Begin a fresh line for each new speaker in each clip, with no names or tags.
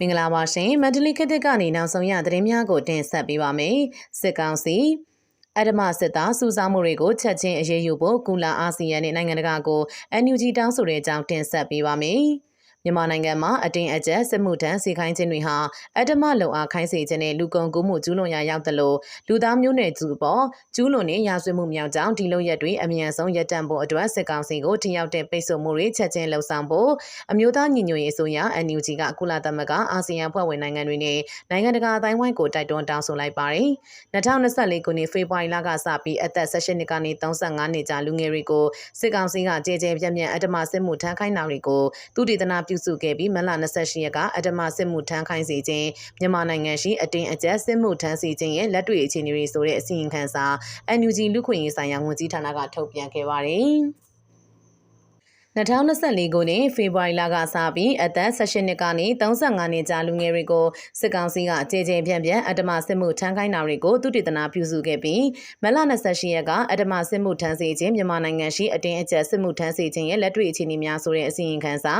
မင်္ဂလာပါရှင်မန္တလေးခေတ်သစ်ကနေနောက်ဆုံးရသတင်းများကိုတင်ဆက်ပေးပါမယ်စစ်ကောင်စီအဒမစစ်သားစူးစမ်းမှုတွေကိုချက်ချင်းအရေးယူဖို့ကုလာအာဆီယံနဲ့နိုင်ငံတကာကို NUG တောင်းဆိုတဲ့အကြောင်းတင်ဆက်ပေးပါမယ် မြန်မာနိုင်ငံမှာအတင်းအကျပ်စစ်မှုထမ်းစီခိုင်းခြင်းတွေဟာအတ္တမလုံအားခိုင်းစေခြင်းနဲ့လူကုန်ကူးမှုကျူးလွန်ရာရောက်သလိုလူသားမျိုးနွယ်စုပေါ်ကျူးလွန်တဲ့ရာဇဝတ်မှုမြောက်ကြောင်းဒီလိုရက်တွေအမြန်ဆုံးရပ်တန့်ဖို့အတွက်စစ်ကောင်စီကိုထိရောက်တဲ့ပိတ်ဆို့မှုတွေချက်ချင်းလှုံ့ဆော်ဖို့အမျိုးသားညီညွတ်ရေးအစိုးရ NUG ကကုလသမဂ္ဂအာဆီယံဖွဲ့ဝင်နိုင်ငံတွေနဲ့နိုင်ငံတကာအတိုင်းဝိုင်းကိုတိုက်တွန်းတောင်းဆိုလိုက်ပါတယ်။2024ခုနှစ်ဖေဖော်ဝါရီလကစပြီးအသက်18နှစ်ကနေ35နှစ်ကြာလူငယ်တွေကိုစစ်ကောင်စီကကြေကြေပြန့်ပြန့်အတ္တမစစ်မှုထမ်းခိုင်းတာတွေကိုသူတည်တနာပြုစုခဲ့ပြီးမလ28ရက်ကအတ္တမစစ်မှုထမ်းခိုင်းစေခြင်းမြန်မာနိုင်ငံရှိအတင်းအကျပ်စစ်မှုထမ်းစေခြင်းရဲ့လက်တွေ့အခြေအနေတွေဆိုတဲ့အစီရင်ခံစာ NUG လူခွင့်ရေးဆိုင်ရာဝန်ကြီးဌာနကထုတ်ပြန်ခဲ့ပါတယ်။ 2024ခုနှစ်ဖေဖော်ဝါရီလကစပြီးအသက်18နှစ်ကနေ35နှစ်ကြာလူငယ်တွေကိုစစ်ကောင်စီကကြေကြေပြန့်ပြန့်အတ္တမစစ်မှုထမ်းခိုင်းတာတွေကိုသူတည်တနာပြုစုခဲ့ပြီးမလ28ရက်ကအတ္တမစစ်မှုထမ်းစေခြင်းမြန်မာနိုင်ငံရှိအတင်းအကျပ်စစ်မှုထမ်းစေခြင်းရဲ့လက်တွေ့အခြေအနေများဆိုတဲ့အစီရင်ခံစာ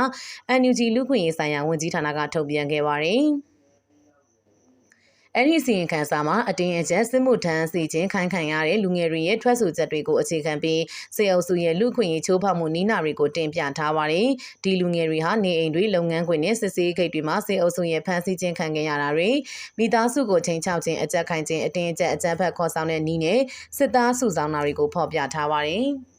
NUG လူခွင့်ရေးဆိုင်ရာဝန်ကြီးဌာနကထုတ်ပြန်ခဲ့ပါတယ်။ အဲ့ဒီစီရင်ခံစာမှာအတင်းအကျပ်စစ်မှုထမ်းစီခြင်းခိုင်းခံရတဲ့လူငယ်တွေရဲ့ထွက်ဆိုချက်တွေကိုအခြေခံပြီးစေအုပ်စုရဲ့လူခွင့်ရေးချိုးဖောက်မှုနီးနာတွေကိုတင်ပြထားပါတယ်။ဒီလူငယ်တွေဟာနေအိမ်တွေလုပ်ငန်းခွင်နဲ့စစ်ဆေးဂိတ်တွေမှာစေအုပ်စုရဲ့ဖမ်းဆီးခြင်းခံခဲ့ရတာတွေမိသားစုကိုချိန်ချောက်ခြင်းအကြက်ခိုင်ခြင်းအတင်းအကျပ်အကြမ်းဖက်ခေါ်ဆောင်တဲ့နီးနဲ့စစ်သားစုဆောင်တာတွေကိုဖော်ပြထားပါတယ်။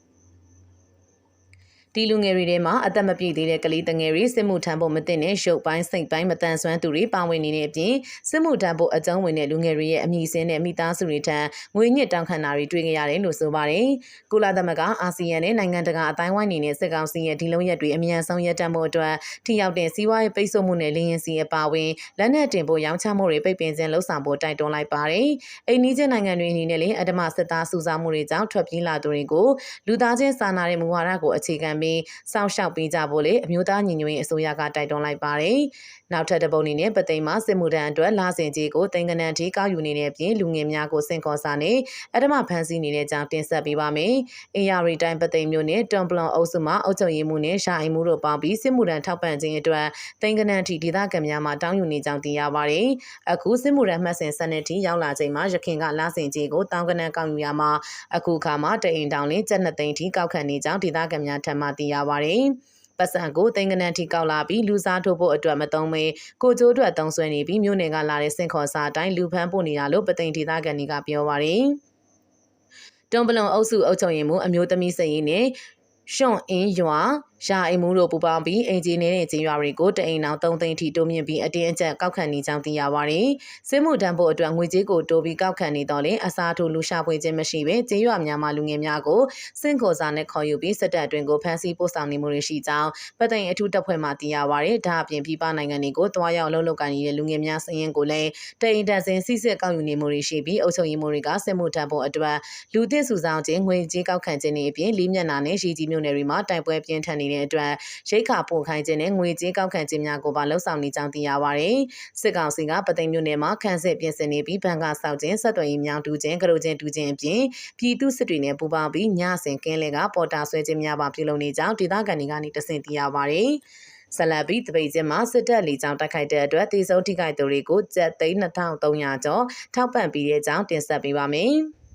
ဒီလူငယ်တွေထဲမှာအသက်မပြည့်သေးတဲ့ကလေးတငယ်တွေစစ်မှုထမ်းဖို့မတင်တဲ့ရုပ်ပိုင်းစိတ်ပိုင်းမတန်ဆွမ်းသူတွေပါဝင်နေတဲ့အပြင်စစ်မှုထမ်းဖို့အကြောင်းဝင်တဲ့လူငယ်တွေရဲ့အမည်စင်းတဲ့မိသားစုတွေထံငွေညစ်တောင်းခံတာတွေတွေ့ကြရတယ်လို့ဆိုပါတယ်။ကုလသမဂ္ဂအာဆီယံနဲ့နိုင်ငံတကာအတိုင်းဝိုင်းနေနဲ့စစ်ကောင်စီရဲ့ဒီလုံးရက်တွေအမြန်ဆုံးရပ်တန့်ဖို့အတွက်ထိရောက်တဲ့စီးပွားရေးပိတ်ဆို့မှုနဲ့လင်းရင်စီအပါဝင်လက်နက်တင်ဖို့ရောင်းချမှုတွေပိတ်ပင်ခြင်းလှုံ့ဆော်ဖို့တိုက်တွန်းလိုက်ပါတယ်။အိန္ဒိယနိုင်ငံတွေအနေနဲ့လည်းအဓမ္မစစ်သားစုဆောင်းမှုတွေကြောင့်ထွက်ပြေးလာသူတွေကိုလူသားချင်းစာနာတဲ့မူဝါဒကိုအခြေခံပြီးစောင့်ရှောက်ပေးကြဖို့လေအမျိုးသားညီညွတ်ရေးအစိုးရကတိုက်တွန်းလိုက်ပါတယ်။နောက်ထပ်တစ်ပုံအနေနဲ့ပသိမ်မှာစစ်မှုထမ်းအတွက်လာစဉ်ကြီးကိုတင်ကနန်ထိကောက်ယူနေတဲ့ပြင်လူငယ်များကိုစင်ခေါ်စာနဲ့အဓမ္မဖမ်းဆီးနေတဲ့ကြောင်းတင်ဆက်ပေးပါမယ်။အင်ယာရီတိုင်းပသိမ်မြို့နယ်တွန်ပလွန်အုပ်စုမှာအုပ်ချုပ်ရေးမှုနဲ့ရှာအိမ်မှုတို့ပေါင်းပြီးစစ်မှုထမ်းထောက်ပံ့ခြင်းအတွက်တင်ကနန်ထိဒေသခံများမှတောင်းယူနေကြောင်းသိရပါတယ်။အခုစစ်မှုထမ်းမှတ်စဉ်စနစ်ထိရောက်လာချိန်မှာရခင်ကလာစဉ်ကြီးကိုတောင်းကနန်ကောက်ယူရမှာအခုခါမှာတအိမ်တောင်လင်းကျပ်နှစ်သိန်းထိကောက်ခံနေကြောင်းဒေသခံများထံမှသိရပါတယ်။ပတ်စံကိုတင်ကနန်ထိကောက်လာပြီးလူစားထိုးဖို့အတွက်မသုံးမေကိုကျိုးအတွက်တုံးဆွဲနေပြီးမြို့နယ်ကလာတဲ့စင်ခေါ်စာအတိုင်းလူဖမ်းပို့နေတာလို့ပသိမ်ဒေသခံတွေကပြောပါရယ်တွန်ပလွန်အုပ်စုအုပ်ချုပ်ရင်မှုအမျိုးသမီးစည်ရင်နဲ့ရှွန်အင်းရွာရာအိမ်မှုတို့ပူပေါင်းပြီးအင်ဂျင်နေတဲ့ကြေးရွာတွေကိုတအိမ်အောင်3သိန်းထိတိုးမြင့်ပြီးအတင်းအကျပ်ကောက်ခံနေကြောင်းသိရပါတယ်။စစ်မှုတန်းဖို့အတွက်ငွေကြေးကိုတိုးပြီးကောက်ခံနေတော့လေအစားထိုးလူရှာဖွေခြင်းမရှိဘဲကြေးရွာများမှလူငယ်များကိုစင့်ခေါ်စာနဲ့ခေါ်ယူပြီးစစ်တပ်အတွင်းကိုဖမ်းဆီးပို့ဆောင်နေမှုတွေရှိကြောင်းပတ်သိမ်အထူးတပ်ဖွဲ့မှသိရပါတယ်။ဒါအပြင်ပြည်ပနိုင်ငံတွေကိုတွားရောက်လှုပ်လှုပ်ကန်နေတဲ့လူငယ်များစည်ရင်ကိုလည်းတအိမ်တက်စင်စစ်စစ်ကောက်ယူနေမှုတွေရှိပြီးအုပ်ချုပ်ရေးမှုတွေကစစ်မှုတန်းဖို့အတွက်လူသစ်စုဆောင်ခြင်းငွေကြေးကောက်ခံခြင်းတွေအပြင်လေးမျက်နှာနဲ့ရှိကြီးမျိုးနယ်တွေမှာတိုင်ပွဲပြင်းထန်နေတဲ့အတွက်ရိတ်ခါပို့ခိုင်းခြင်းနဲ့ငွေကြေးကောက်ခံခြင်းများကိုပါလှုပ်ဆောင်နေကြောင်းသိရပါဗျ။စစ်ကောင်စီကပသိမ်မြို့နယ်မှာခန့်စစ်ပြင်ဆင်နေပြီးဘဏ်ကစောက်ခြင်းဆက်သွယ်ရေးမြောင်းတူခြင်းကရုချင်းတူခြင်းအပြင်ပြည်သူစစ်တွေနဲ့ပူးပေါင်းပြီးညစဉ်ကင်းလဲကပေါ်တာဆွဲခြင်းများပါပြုလုပ်နေကြောင်းဒေသခံတွေကနေတဆင့်သိရပါဗျ။ဆလဘီတပိတ်ချင်းမှာစစ်တပ်လီကြောင်းတိုက်ခိုက်တဲ့အတွက်တေဆုံးထိခိုက်သူတွေကိုကျပ်သိန်း2300ကျော်ထောက်ပံ့ပြီးတဲ့အကြောင်းတင်ဆက်ပေးပါမယ်။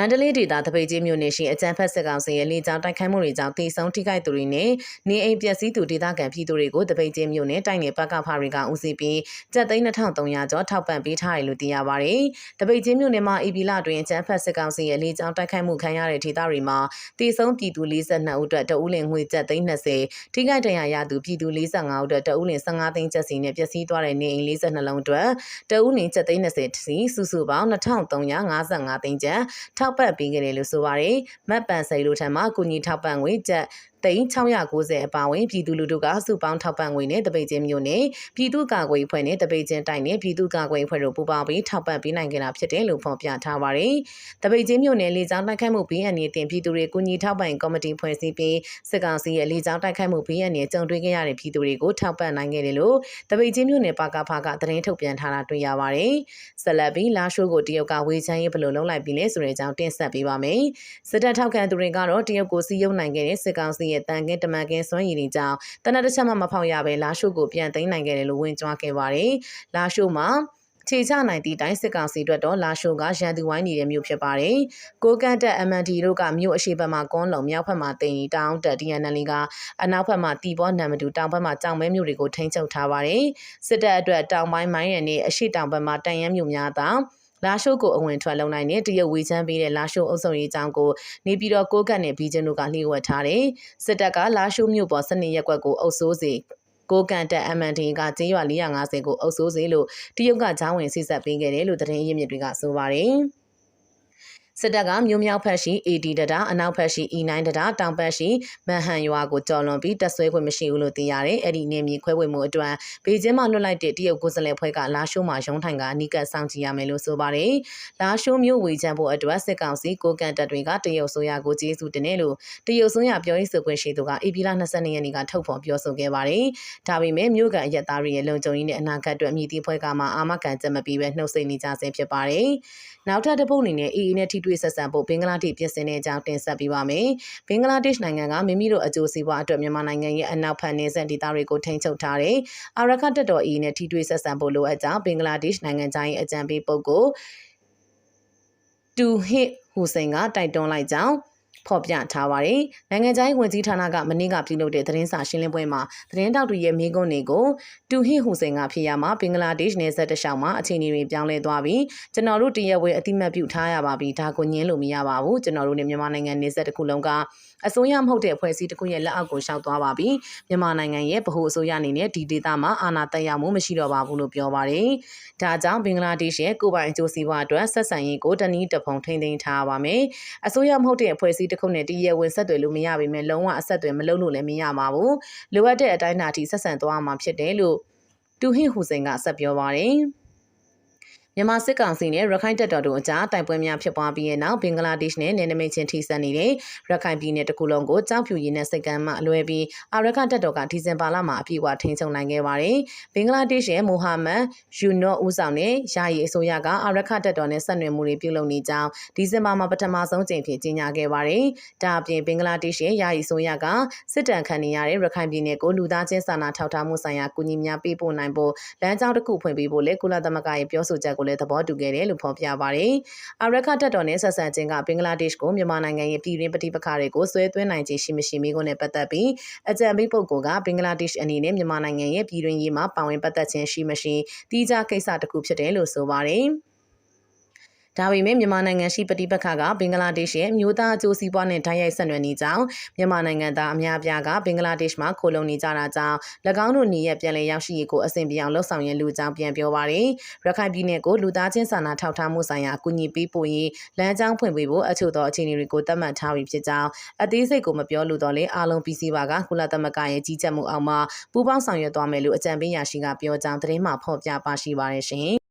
မန္တလေးဒေသတပိတ်ကြီးမြို့နယ်ရှိအကြံဖက်စစ်ကောင်စီရဲ့လေကြောင်းတိုက်ခိုက်မှုတွေကြောင့်တေဆုံးထိခိုက်သူတွေနဲ့နေအိမ်ပျက်စီးသူဒေသခံပြည်သူတွေကိုတပိတ်ကြီးမြို့နယ်တိုက်နယ်ပကဖာတွေကဦးစီးပြီးကျပ်သိန်း2300ကျော်ထောက်ပံ့ပေးထားတယ်လို့သိရပါဗျ။တပိတ်ကြီးမြို့နယ်မှာအီပီလာတွင်အကြံဖက်စစ်ကောင်စီရဲ့လေကြောင်းတိုက်ခိုက်မှုခံရတဲ့ဒေသတွေမှာတေဆုံးပြည်သူ42ဦးအတွက်တဦးလင်ငွေကျပ်သိန်း20ထိခိုက်ဒဏ်ရာရသူပြည်သူ45ဦးအတွက်တဦးလင်15သိန်းကျပ်စီနဲ့ပျက်စီးသွားတဲ့နေအိမ်42လုံးအတွက်တဦးလင်ကျပ်သိန်း20စီစုစုပေါင်း2355သိန်းကျပ်ထောက်ပံ့ပေးခဲ့တယ်လို့ဆိုပါတယ်။မတ်ပန်စိန်လိုထံမှာကုညီထောက်ပံ့ငွေကျပ်သိန်း690အပါအဝင်ပြည်သူလူထုကစုပေါင်းထောက်ပံ့ငွေနဲ့တပိတ်ချင်းမျိုးနဲ့ပြည်သူ့ကာကွယ်အဖွဲ့နဲ့တပိတ်ချင်းတိုင်းနဲ့ပြည်သူ့ကာကွယ်အဖွဲ့တို့ပူးပေါင်းပြီးထောက်ပံ့ပေးနိုင်ကြတာဖြစ်တယ်လို့ဖော်ပြထားပါတယ်။တပိတ်ချင်းမျိုးနဲ့လေကြောင်းတိုက်ခိုက်မှုပြီးအနေတင်ပြည်သူတွေကိုညီထောက်ပံ့ကော်မတီဖွဲ့စည်းပြီးစစ်ကောင်စီရဲ့လေကြောင်းတိုက်ခိုက်မှုပြီးအနေကြုံတွေ့ခဲ့ရတဲ့ပြည်သူတွေကိုထောက်ပံ့နိုင်ခဲ့တယ်လို့တပိတ်ချင်းမျိုးနဲ့ပါကဖာကသတင်းထုတ်ပြန်ထားတာတွေ့ရပါတယ်။ဆက်လက်ပြီးလာရှိုးကိုတရုတ်ကဝေချမ်းရေးဘလို့လုံးလိုက်ပြီးလဲဆိုတဲ့အကြောင်းတင်ဆက်ပေးပါမယ်။စစ်တပ်ထောက်ခံသူတွေကတော့တရုတ်ကိုစီးရုံနိုင်ခဲ့တဲ့စစ်ကောင်စီရဲ့တန်ကင်းတမန်ကင်းစွမ်းရည်တွေကြောင့်တနက်တစ်ချက်မှမဖောက်ရဘဲလာရှို့ကိုပြန်သိမ်းနိုင်ခဲ့တယ်လို့ဝင်ကြွားခဲ့ပါတယ်။လာရှို့မှာခြေချနိုင်သည့်တိုင်းစစ်ကောင်စီအတွက်တော့လာရှိုးကရန်သူဝိုင်းနေတဲ့မြို့ဖြစ်ပါတယ်။ကိုကန့်တက် MND တို့ကမြို့အရှိဘက်မှာကွန်းလုံမြောက်ဘက်မှာတင်ရီတောင်းတက် DNL ကအနောက်ဘက်မှာတီဘောနံမတူတောင်ဘက်မှာကြောင်မဲမြို့တွေကိုထိန်းချုပ်ထားပါတယ်။စစ်တပ်အတွက်တောင်ပိုင်းမိုင်းရံနဲ့အရှိတောင်ဘက်မှာတန်ရမ်းမြို့များသာ လာရှိုးကိုအဝင်ထွက်လုံနိုင်တဲ့တရုတ်ဝေချမ်းပေးတဲ့လာရှိုးအုပ်စုံရေးကြောင်းကိုနေပြည်တော်ကိုကတ်နဲ့ဘီဂျင်တို့ကလှည့်ဝက်ထားတယ်။စစ်တပ်ကလာရှိုးမြို့ပေါ်စနစ်ရက်ကွက်ကိုအုပ်စိုးစေကိုကန်တက် MND ကကျေးရွာ450ကိုအုပ်စိုးစေလို့တရုတ်ကဂျောင်းဝင်စစ်ဆက်ပေးခဲ့တယ်လို့သတင်းရင်းမြစ်တွေကဆိုပါတယ်။ စစ်တပ်ကမြို့မြောက်ဖက်ရှိ AD တတာအနောက်ဖက်ရှိ E9 တတာတောင်ဖက်ရှိမန်ဟန်ရွာကိုကြော်လွန်ပြီးတက်ဆွဲခွင့်မရှိဘူးလို့သိရတယ်။အဲ့ဒီနေမြေခွဲဝေမှုအတွက်ဘေကျင်းမှာလွတ်လိုက်တဲ့တရုတ်ကိုယ်စားလှယ်ဖွဲ့ကလာရှိုးမှာရုံးထိုင်ကအနီးကပ်စောင့်ကြည့်ရမယ်လို့ဆိုပါတယ်။လာရှိုးမြို့ဝေချမ်းဖို့အတွက်စစ်ကောင်စီကိုကန်တပ်တွေကတရုတ်ဆိုရကိုကျေးဇူးတင်တယ်လို့တရုတ်ဆိုရပြောရေးဆိုခွင့်ရှိသူက AP လ22ရက်နေ့ကထုတ်ဖော်ပြောဆိုခဲ့ပါတယ်။ဒါပေမဲ့မြို့ကန်ရက်သားတွေရဲ့လုံခြုံရေးနဲ့အနာဂတ်အတွက်မြည်တီဖွဲ့ကမှအာမခံချက်မပေးဘဲနှုတ်ဆက်နေကြဆဲဖြစ်ပါတယ်။နောက်ထပ်တစ်ပုတ်အနေနဲ့ AA နဲ့ထိတွေ့ဆက်ဆံဖို့ဘင်္ဂလားဒေ့ရှ်ပြင်ဆင်တဲ့အကြောင်းတင်ဆက်ပေးပါမယ်။ဘင်္ဂလားဒေ့ရှ်နိုင်ငံကမိမိတို့အကျိုးစီးပွားအတွက်မြန်မာနိုင်ငံရဲ့အနောက်ဖက်နယ်စပ်ဒေသတွေကိုထိန်းချုပ်ထားတဲ့အာရခတ်တပ်တော် AA နဲ့ထိတွေ့ဆက်ဆံဖို့လိုအပ်ကြောင်းဘင်္ဂလားဒေ့ရှ်နိုင်ငံသားရဲ့အကြံပေးပုဂ္ဂိုလ်တူဟစ်ဟူစိန်ကတိုက်တွန်းလိုက်ကြောင်း ဖော်ပြထားပါတယ်။နိုင်ငံခြားရေးဝန်ကြီးဌာနကမနေ့ကပြုလုပ်တဲ့သတင်းစာရှင်းလင်းပွဲမှာသတင်းတောက်တွေရဲ့မိကုန်းတွေကိုတူဟစ်ဟူစိန်ကဖြစ်ရမှာဘင်္ဂလားဒေ့ရှ်နယ်စပ်တလျှောက်မှာအခြေအနေတွေပြောင်းလဲသွားပြီးကျွန်တော်တို့တရက်ဝဲအတိမတ်ပြုထားရပါပြီဒါကိုညင်းလို့မရပါဘူးကျွန်တော်တို့နဲ့မြန်မာနိုင်ငံနယ်စပ်တစ်ခုလုံးကအစိုးရမဟုတ်တဲ့အဖွဲ့အစည်းတစ်ခုရဲ့လက်အောက်ကိုရှောက်သွားပါပြီမြန်မာနိုင်ငံရဲ့ဗဟိုအစိုးရအနေနဲ့ဒီဒေသမှာအာဏာတက်ရောက်မှုမရှိတော့ပါဘူးလို့ပြောပါတယ်ဒါကြောင့်ဘင်္ဂလားဒေ့ရှ်ရဲ့ကိုပိုင်အကျိုးစီးပွားအတွက်ဆက်ဆံရေးကိုတနည်းတဖုံထိန်းသိမ်းထားပါမယ်အစိုးရမဟုတ်တဲ့အဖွဲ့အစည်းတစ်ခုနဲ့တရဝင်ဆက်သွယ်လို့မရပါပဲလုံးဝအဆက်အသွယ်မလုပ်လို့လည်းမရပါဘူးလိုအပ်တဲ့အတိုင်းအတာထိဆက်ဆံသွားမှာဖြစ်တယ်လို့တူဟင်ဟူစိန်ကဆက်ပြောပါတယ် မြန်မာစစ်ကောင်စီနဲ့ရခိုင်တပ်တော်တို့အကြားတိုက်ပွဲများဖြစ်ပွားပြီးတဲ့နောက်ဘင်္ဂလားဒေ့ရှ်နဲ့နယ်နိမိတ်ချင်းထိစပ်နေတဲ့ရခိုင်ပြည်နယ်တစ်ခုလုံးကိုကြောက်ဖြူရည်နဲ့စိတ်ကမ်းမှအလွဲပြီးအာရခတပ်တော်ကဒီဇင်ဘာလမှာအပြည့်အဝထိန်းချုပ်နိုင်ခဲ့ပါတယ်။ဘင်္ဂလားဒေ့ရှ်ရဲ့မိုဟာမက်ယူနော့ဦးဆောင်တဲ့ယာယီအစိုးရကအာရခတပ်တော်နဲ့ဆက်နွယ်မှုတွေပြုလုပ်နေကြောင်းဒီဇင်ဘာမှာပထမဆုံးကြိမ်ဖြစ်ကြေညာခဲ့ပါတယ်။ဒါအပြင်ဘင်္ဂလားဒေ့ရှ်ရဲ့ယာယီအစိုးရကစစ်တမ်းခံနေရတဲ့ရခိုင်ပြည်နယ်ကိုလူသားချင်းစာနာထောက်ထားမှုဆိုင်ရာကူညီများပေးပို့နိုင်ဖို့လမ်းကြောင်းတစ်ခုဖွင့်ပေးဖို့လည်းကုလသမဂ္ဂရဲ့ပြောဆိုချက်ကိုလည်းသဘောတူခဲ့တယ်လို့ဖော်ပြပါတယ်။အာရခတပ်တော်နဲ့ဆက်ဆံခြင်းကဘင်္ဂလားဒေ့ရှ်ကိုမြန်မာနိုင်ငံရဲ့ပြည်တွင်းပဋိပက္ခတွေကိုဆွဲသွင်းနိုင်ခြင်းရှိမရှိမိကိုနဲ့ပတ်သက်ပြီးအကြံပေးပုဂ္ဂိုလ်ကဘင်္ဂလားဒေ့ရှ်အနေနဲ့မြန်မာနိုင်ငံရဲ့ပြည်တွင်းရေးမှာပါဝင်ပတ်သက်ခြင်းရှိမရှိတိကျကိစ္စတစ်ခုဖြစ်တယ်လို့ဆိုပါတယ်။ ဒါပေမဲ့မြန်မာနိုင်ငံရှိပဋိပက္ခကဘင်္ဂလားဒေ့ရှ်ရဲ့မြို့သားအကျိုးစီးပွားနဲ့တိုက်ရိုက်ဆက်နွယ်နေကြောင်းမြန်မာနိုင်ငံသားအများအပြားကဘင်္ဂလားဒေ့ရှ်မှာခိုလုံနေကြတာကြောင့်၎င်းတို့နေရပြန်လည်ရောက်ရှိရေးကိုအစဉ်ပြောင်းလှုပ်ဆောင်ရလူကြောင်းပြန်ပြောပါရယ်ရခိုင်ပြည်နယ်ကိုလူသားချင်းစာနာထောက်ထားမှုဆိုင်ရာအကူအညီပေးပို့ရေးလမ်းကြောင်းဖွင့်ပေးဖို့အချို့သောအခြေအနေတွေကိုသတ်မှတ်ထားပြီးဖြစ်ကြောင်းအသေးစိတ်ကိုမပြောလို့တော့လေအားလုံးပြည်စည်းပါကကုလသမဂ္ဂရဲ့ကြီးကြပ်မှုအောက်မှာပူးပေါင်းဆောင်ရွက်သွားမယ်လို့အကြံပေးရရှိကပြောကြောင်းသတင်းမှဖော်ပြပါရှိပါရရှင်